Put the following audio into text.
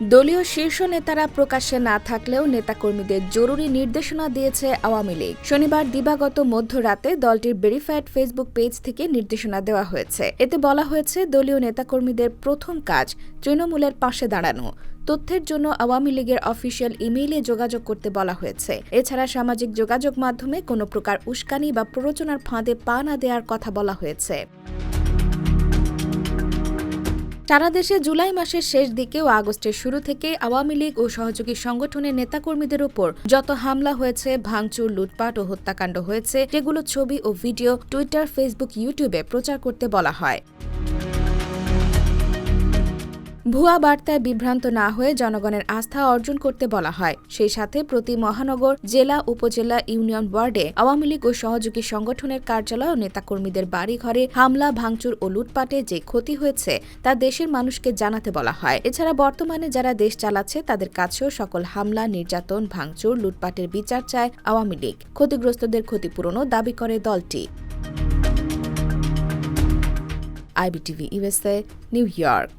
দলীয় শীর্ষ নেতারা প্রকাশ্যে না থাকলেও নেতাকর্মীদের জরুরি নির্দেশনা দিয়েছে আওয়ামী লীগ। শনিবার দিবাগত মধ্যরাতে দলটির ভেরিফাইড ফেসবুক পেজ থেকে নির্দেশনা দেওয়া হয়েছে। এতে বলা হয়েছে, দলীয় নেতাকর্মীদের প্রথম কাজ তৃণমূলের পাশে দাঁড়ানো। তথ্যের জন্য আওয়ামী লীগের অফিসিয়াল ইমেইলে যোগাযোগ করতে বলা হয়েছে। এছাড়া সামাজিক যোগাযোগ মাধ্যমে কোনো প্রকার উস্কানি বা প্ররোচনার ফাঁদে পা না দেওয়ার কথা বলা হয়েছে। সারা দেশে জুলাই মাসের শেষ দিকে ও আগস্টের শুরু থেকে আওয়ামী লীগ ও সহযোগী সংগঠনের নেতাকর্মীদের উপর যত হামলা হয়েছে, ভাঙচুর, লুটপাট ও হত্যাকাণ্ড হয়েছে সেগুলো ছবি ও ভিডিও টুইটার, ফেসবুক, ইউটিউবে প্রচার করতে বলা হয়। ভুয়া বার্তায় বিভ্রান্ত না হয়ে জনগণের আস্থা অর্জন করতে বলা হয়। সেই সাথে প্রতি মহানগর, জেলা, উপজেলা, ইউনিয়ন ওয়ার্ডে আওয়ামী লীগ ও সহযোগী সংগঠনের কার্যালয় ও নেতাকর্মীদের বাড়িঘরে হামলা, ভাঙচুর ও লুটপাটে যে ক্ষতি হয়েছে তা দেশের মানুষকে জানাতে বলা হয়। এছাড়া বর্তমানে যারা দেশ চালাচ্ছে তাদের কাছেও সকল হামলা, নির্যাতন, ভাঙচুর, লুটপাটের বিচার চায় আওয়ামী লীগ। ক্ষতিগ্রস্তদের ক্ষতিপূরণও দাবি করে দলটি। IBTV USA New York.